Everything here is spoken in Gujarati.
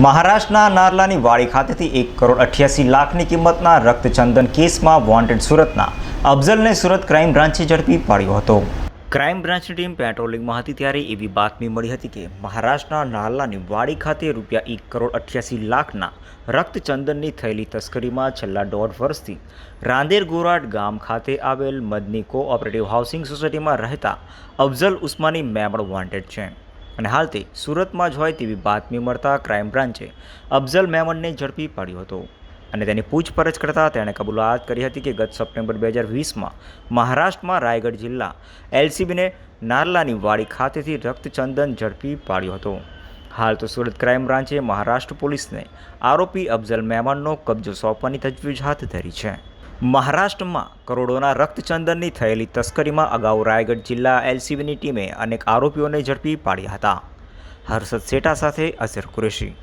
મહારાષ્ટ્રના નારલાની વાડી ખાતેથી એક કરોડ અઠ્યાસી લાખની કિંમતના રક્તચંદન કેસમાં વોન્ટેડ સુરતના અફઝલને સુરત ક્રાઇમ બ્રાન્ચે ઝડપી પાડ્યો હતો. ક્રાઇમ બ્રાન્ચની ટીમ પેટ્રોલિંગમાં હતી ત્યારે એવી બાતમી મળી હતી કે મહારાષ્ટ્રના નારલાની વાડી ખાતે રૂપિયા એક કરોડ અઠ્યાસી લાખના રક્તચંદનની થયેલી તસ્કરીમાં છેલ્લા દોઢ વર્ષથી રાંદેર ગોરાટ ગામ ખાતે આવેલ મદની કોઓપરેટિવ હાઉસિંગ સોસાયટીમાં રહેતા અફઝલ ઉસ્માની મેમણ વોન્ટેડ છે. અને હાલ તે સુરતમાં જ હોય તેવી બાતમી મળતા ક્રાઇમ બ્રાન્ચે અફઝલ મેમનને ઝડપી પાડ્યો હતો. અને તેની પૂછપરછ કરતાં તેણે કબૂલાત કરી હતી કે ગત સપ્ટેમ્બર બે હજાર વીસમાં મહારાષ્ટ્રમાં રાયગઢ જિલ્લા એલસીબીને નારલાની વાડી ખાતેથી રક્તચંદન ઝડપી પાડ્યો હતો. હાલ તો સુરત ક્રાઇમ બ્રાન્ચે મહારાષ્ટ્ર પોલીસને આરોપી અફઝલ મહેમાનનો કબજો સોંપવાની તજવીજ હાથ ધરી છે. મહારાષ્ટ્રમાં કરોડોના રક્તચંદનની થયેલી તસ્કરીમાં અગાઉ રાયગઢ જિલ્લા એલસીબીની ટીમે અનેક આરોપીઓને ઝડપી પાડ્યા હતા. હર્ષદ સેટા સાથે અઝર કુરેશી.